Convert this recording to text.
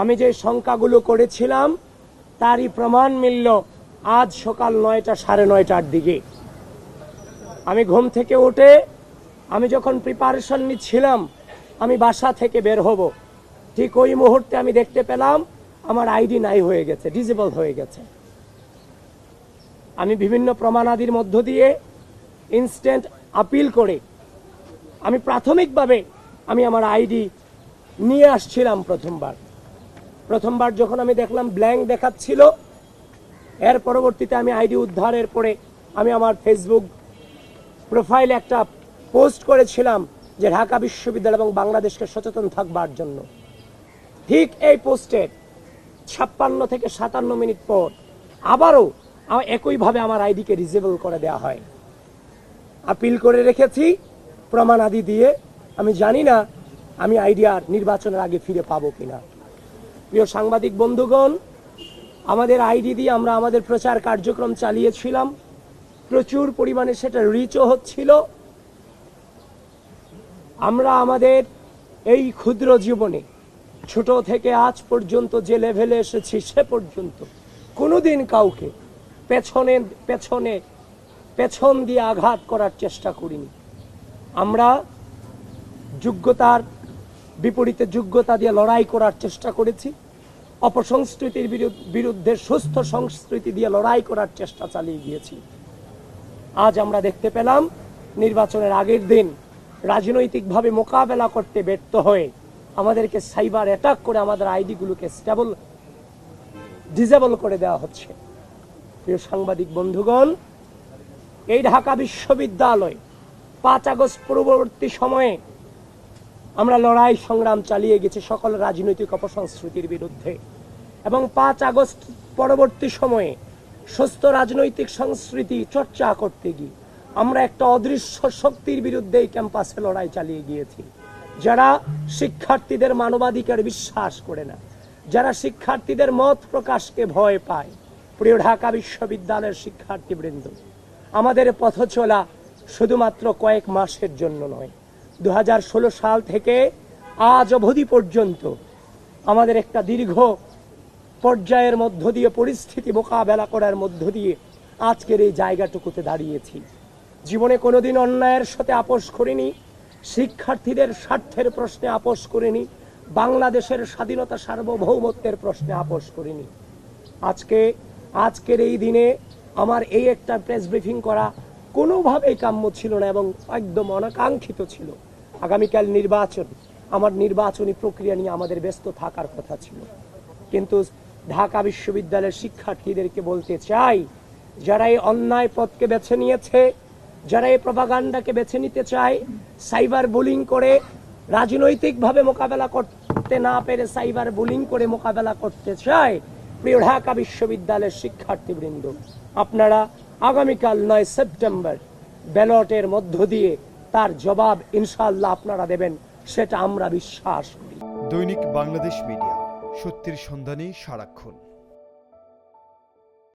আমি যে সংখ্যাগুলো করেছিলাম, তারই প্রমাণ মিলল আজ সকাল নয়টা সাড়ে নয়টার দিকে। আমি ঘুম থেকে উঠে, আমি যখন প্রিপারেশন নিচ্ছিলাম, আমি বাসা থেকে বের হব। ঠিক ওই মুহূর্তে আমি দেখতে পেলাম, আমার আইডি নাই হয়ে গেছে ডিজেবল হয়ে গেছে। আমি বিভিন্ন প্রমাণাদির মধ্য দিয়ে ইনস্ট্যান্ট আপিল করে, আমি প্রাথমিকভাবে আমি আমার আইডি নিয়ে আসছিলাম প্রথমবার। প্রথমবার যখন আমি দেখলাম ব্ল্যাঙ্ক দেখাচ্ছিল, এর পরবর্তীতে আমি আইডি উদ্ধারের পরে আমি আমার ফেসবুক প্রোফাইলে একটা পোস্ট করেছিলাম যে ঢাকা বিশ্ববিদ্যালয় এবং বাংলাদেশকে সচেতন থাকবার জন্য। ঠিক এই পোস্টের ছাপ্পান্ন থেকে সাতান্ন মিনিট পর আবারও একইভাবে আমার আইডিকে রিজেবল করে দেওয়া হয়। আপিল করে রেখেছি প্রমাণ আদি দিয়ে। আমি জানি না আমি আইডিয়ার নির্বাচনের আগে ফিরে পাবো কিনা। প্রিয় সাংবাদিক বন্ধুগণ, আমাদের আইডি দিয়ে আমরা আমাদের প্রচার কার্যক্রম চালিয়েছিলাম। প্রচুর পরিমাণে সেটা রিচও হচ্ছিল। আমরা আমাদের এই ক্ষুদ্র জীবনে, ছোট থেকে আজ পর্যন্ত যে লেভেলে এসেছি সে পর্যন্ত, কোনোদিন কাউকে পেছনে পেছনে, পেছন দিয়ে আঘাত করার চেষ্টা করিনি। আমরা যোগ্যতার বিপরীতে যোগ্যতা দিয়ে লড়াই করার চেষ্টা করেছি। অপসংস্কৃতির বিরু- বিরুদ্ধে সুস্থ সংস্কৃতি দিয়ে লড়াই করার চেষ্টা চালিয়ে গিয়েছি। আজ আমরা দেখতে পেলাম, নির্বাচনের আগের দিন রাজনৈতিকভাবে মোকাবেলা করতে ব্যর্থ হয়ে আমাদেরকে সাইবার অ্যাটাক করে আমাদের আইডিগুলোকে স্টেবল ডিজেবল করে দেওয়া হচ্ছে। প্রিয় সাংবাদিক বন্ধুগণ, এই ঢাকা বিশ্ববিদ্যালয় পাঁচ আগস্ট পূর্ববর্তী সময়ে আমরা লড়াই সংগ্রাম চালিয়ে গেছি সকল রাজনৈতিক অপসংস্কৃতির বিরুদ্ধে। এবং পাঁচ আগস্ট পরবর্তী সময়ে সুস্থ রাজনৈতিক সংস্কৃতি চর্চা করতে গিয়ে আমরা একটা অদৃশ্য শক্তির বিরুদ্ধে এই ক্যাম্পাসে লড়াই চালিয়ে গিয়েছি। যারা শিক্ষার্থীদের মানবাধিকার বিশ্বাস করে না, যারা শিক্ষার্থীদের মত প্রকাশকে ভয় পায়, প্রিয় ঢাকা বিশ্ববিদ্যালয়ের শিক্ষার্থীবৃন্দ, আমাদের পথ চলা শুধুমাত্র কয়েক মাসের জন্য নয়। দু হাজার ষোলো সাল থেকে আজ অবধি পর্যন্ত আমাদের একটা দীর্ঘ পর্যায়ের মধ্য দিয়ে পরিস্থিতি মোকাবেলা করার মধ্য দিয়ে আজকের এই জায়গাটুকুতে দাঁড়িয়েছি। জীবনে কোনোদিন অন্যায়ের সাথে আপোষ করিনি, শিক্ষার্থীদের স্বার্থের প্রশ্নে আপোষ করিনি, বাংলাদেশের স্বাধীনতা সার্বভৌমত্বের প্রশ্নে আপোষ করিনি। আজকে, আজকের এই দিনে আমার এই একটা প্রেস ব্রিফিং করা কোনোভাবেই কাম্য ছিল না এবং একদম অনাকাঙ্ক্ষিত ছিল। আগামীকাল নির্বাচন, আমার নির্বাচনী প্রক্রিয়া নিয়ে আমাদের ব্যস্ত থাকার কথা ছিল। কিন্তু ঢাকা বিশ্ববিদ্যালয়ের শিক্ষার্থীদেরকে বলতে চাই, যারা এই অন্যায় পথকে বেছে নিয়েছে, যারা এই প্রভাগান্ডাকে বেছে নিতে চায়, সাইবার বুলিং করে রাজনৈতিকভাবে মোকাবেলা করতে না পেরে সাইবার বুলিং করে মোকাবেলা করতে চায় প্রিয় ঢাকা বিশ্ববিদ্যালয়ের শিক্ষার্থীবৃন্দ, আপনারা আগামীকাল নয় সেপ্টেম্বর ব্যালটের মধ্য দিয়ে তার জবাব ইনশাল্লাহ আপনারা দেবেন, সেটা আমরা বিশ্বাস করি। দৈনিক বাংলাদেশ মিডিয়া, সত্যির সন্ধানে সারাক্ষণ।